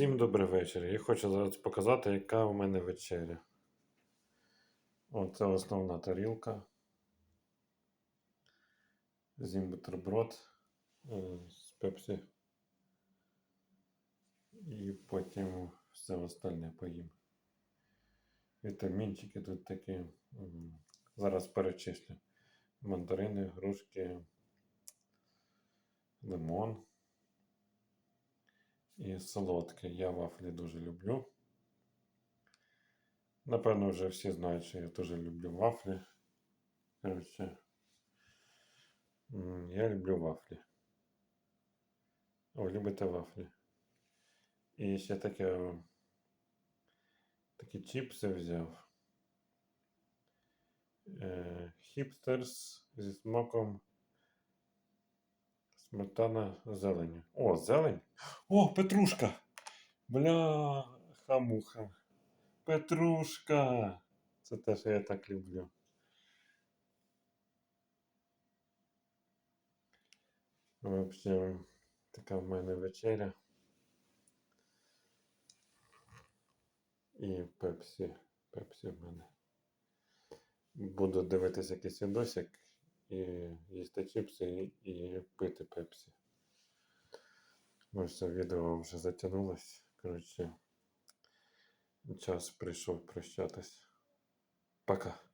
Всім добрий вечір. Я хочу зараз показати, яка у мене вечеря. Оце основна тарілка. Зім бутерброд е, з пепсі. І потім все остальне поїм. Вітамінчики тут такі. Зараз перечислю. Мандарини, грушки, лимон. І солодке. Я вафлі дуже люблю. Напевно, вже всі знають, що я дуже люблю вафлі. Коротше, м, я люблю вафлі. О, любите вафлі. І ще таке, такі чіпси взяв. Е, хіпстерс зі смаком сметана зелені. О, зелень? О, петрушка! Бля, хамуха. Петрушка! Це те, що я так люблю. В общем, така в мене вечеря. І пепсі. Пепсі в мене. Буду дивитися якийсь відосик і їсти чіпси і, пити пепсі. Ну це відео вже затягнулось. Коротше, час прийшов прощатись. Пока.